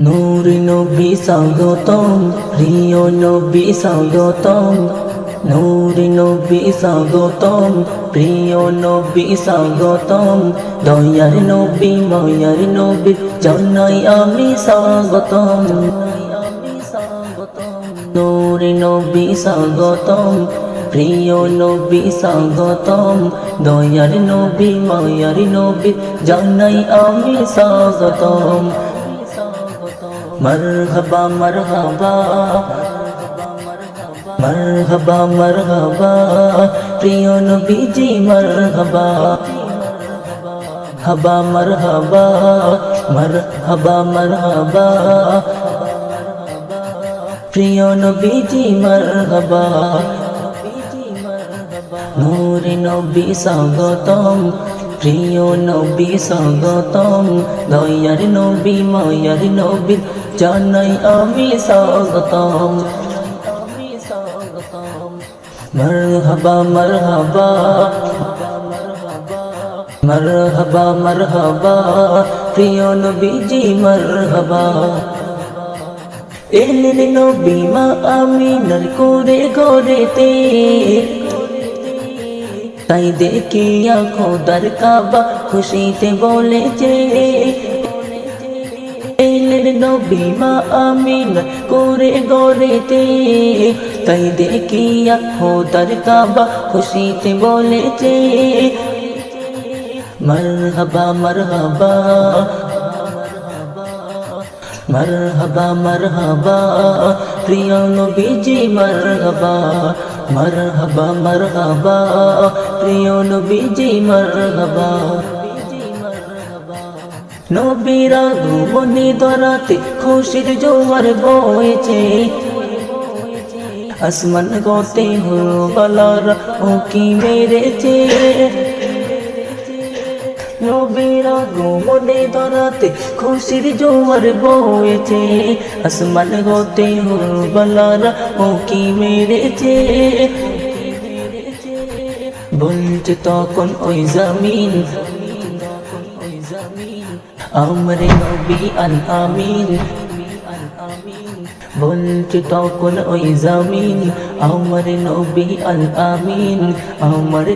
নূর নবী স্বাগতম, প্রিয় নবী স্বাগতম, নূর নবী স্বাগতম, প্রিয় নবী স্বাগতম, দয়ার নবী, মায়ার নবী, জানাই আমি স্বাগতম। নূর নবী স্বাগতম, প্রিয় নবী স্বাগতম, দয়ার নবী, মায়ার নবী, জানাই আমি স্বাগতম। مرحبا مرحبا مرحبا مرحبا প্রিয় নবীজি মারহাবা হাবা মারহাবা মারহাবা মারহাবা প্রিয় নবীজি মারহাবা নূরে নবী স্বাগতম প্রিয় নবী স্বাগতম। দয়ার নবী, মায়ার নবী, জানাই আমি স্বাগতম। মরহবা মরহবা মরহবা মরহবা, প্রিয় নবীজি, মরহবা। এলেন নবী মা আমিনার করে ঘরেতে। তাই দেখিয়া খোদার কাবা খুশিতে বলেছে, এলেন নবী মা আমিন করে গড়েতে। তাই দেখিয়া খোদার কাবা খুশিতে বলেছে, মরহবা মরহবা মরহবা মরহবা প্রিয় নবীজি, মরহবা মরহবা মরহবা। প্রিয় নবীজি, মরহবা নবীরা ঘুমনি দরাতে খুশির জোয়ার বয়েছে আসমান গতে হলার ও কি মেরেছে। নবীরা গোমনে দরাতে খুশির জোয়ার বয়েছে আসমান গতে হলারা ও কি মেরেছে। বলছে তখন ওই জমিন, আমরে নবী আল আমিন। বলছে তখন ওই জমিন, আমরে নবী আল আমিন। আমরে